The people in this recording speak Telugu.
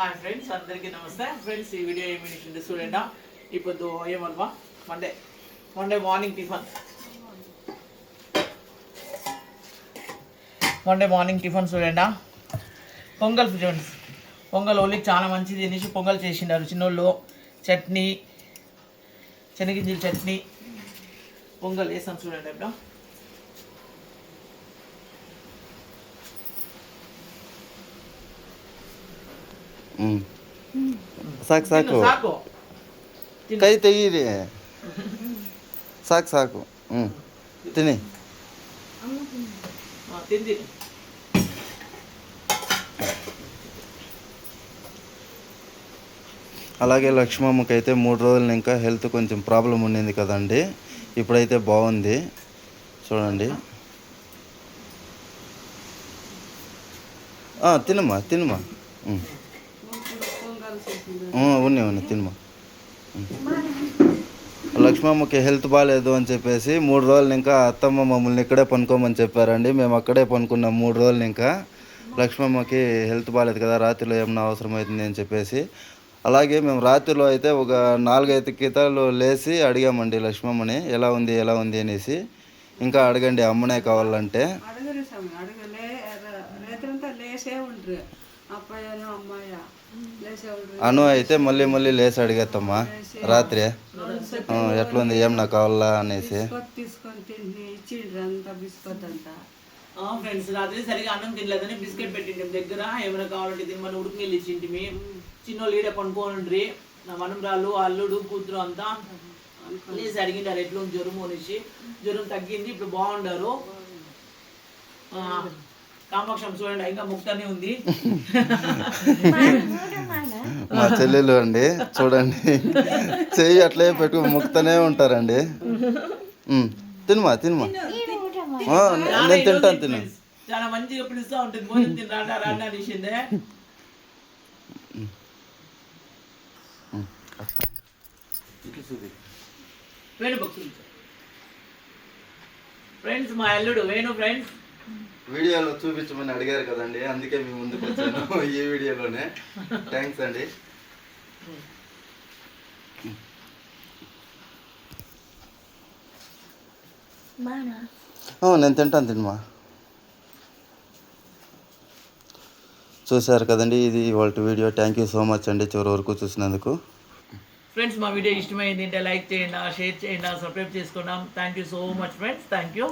హాయ్ ఫ్రెండ్స్ అందరికీ నమస్తే. ఫ్రెండ్స్ ఈ వీడియో ఏమి ఇచ్చింది చూడండి. ఇప్పుడు ఏమల్వా Monday Monday morning tiffin Monday morning tiffin చూడండి? పొంగల్ ఫ్రెండ్స్ పొంగల్ ఓన్లీ చాలా మంచిది అనేసి పొంగల్ చేసిండారు. చిన్నోళ్ళు చట్నీ శనగింజల చట్నీ పొంగల్ వేసాం చూడండి ఇప్పుడు ಸಾಕು ಸಾಕು తిను, సాకు తిను. ಕೈ ತೆಗೀರಿ ಸಾಕು ಸಾಕು ಹ್ಞೂ ತಿನ್ನಿ ఆ, తిని తిను. అలాగే లక్ష్మమ్మకి అయితే మూడు రోజులు ఇంకా హెల్త్ కొంచెం ప్రాబ్లం ఉండింది కదండి ఇప్పుడైతే బాగుంది చూడండి ఆ, తినమ్మా తినమ్మా ఉమ్. ఆ, ఉన్నాయి ఉన్నాయి తినమ్మా లక్ష్మమ్మకి హెల్త్ బాగాలేదు అని చెప్పేసి మూడు రోజులు ఇంకా అత్తమ్మ మమ్మల్ని ఇక్కడే పనుకోమని చెప్పారండి. మేము అక్కడే పనుకున్నాం మూడు రోజులు ఇంకా. లక్ష్మమ్మకి హెల్త్ బాగాలేదు కదా రాత్రిలో ఏమన్నా అవసరం అవుతుంది అని చెప్పేసి. అలాగే మేము రాత్రిలో అయితే ఒక నాలుగైదు గీతాలు లేచి అడిగామండి లక్ష్మమ్మని ఎలా ఉంది ఎలా ఉంది? అనేసి. ఇంకా అడగండి అమ్మనే కావాలంటే. అను అయితే మళ్ళీ మళ్ళీ లేచి అడిగేత్తమ్మా. రాత్రి. ఎట్లుంది? ఏం నాకు కావాలా అనేసి. బిస్కొట్ తీసుకొని తిండి ఇచ్చిండ్రు అంతా బిస్కొట్ అంతా ఆ ఫ్రెండ్స్ రాత్రి సరిగా అన్నం తినలేదని బిస్కెట్ పెట్టిండి. దగ్గర ఏమైనా కావాలంటే తిని మన ఉడికి వెళ్ళి ఇచ్చింటిమి చిన్నోళ్ళు ఈడ పనుకోండ్రి నా మనమరాలు అల్లుడు కూతురు అంతా. లేసి అడిగిండారు ఎట్లా ఉంది జ్వరం అనేసి. జ్వరం తగ్గింది ఇప్పుడు బాగుండారు. ఆ, కామాక్షం చూడండి ఇంకా ముక్తనే ఉంది. మా చెల్లెలు అండి చూడండి. చెయ్యి అట్లే పెట్టుకు ముక్తనే ఉంటారండి. తినమా తినమా? నేను తింటాను తిను. చాలా మంచిగా పిలుస్తా ఉంటుంది భోజనం తిని రాండా రాండా అనేసిందే ఫ్రెండ్స్ మా అల్లుడు వేణు ఫ్రెండ్స్ వీడియోలో చూపించమని అడిగారు కదండి అందుకే మీ ముందుకు వచ్చాను ఈ వీడియోలోనే. థ్యాంక్స్ అండి. నేను తింటాను తినమా చూశారు కదండి ఇది వాళ్ళ video. Thank you so much అండి చివరి వరకు చూసినందుకు. ఫ్రెండ్స్ మా వీడియో ఇష్టమైంది అంటే లైక్ చేయండి షేర్ చేయండి సబ్స్క్రైబ్ చేసుకున్నాం thank you so much friends thank you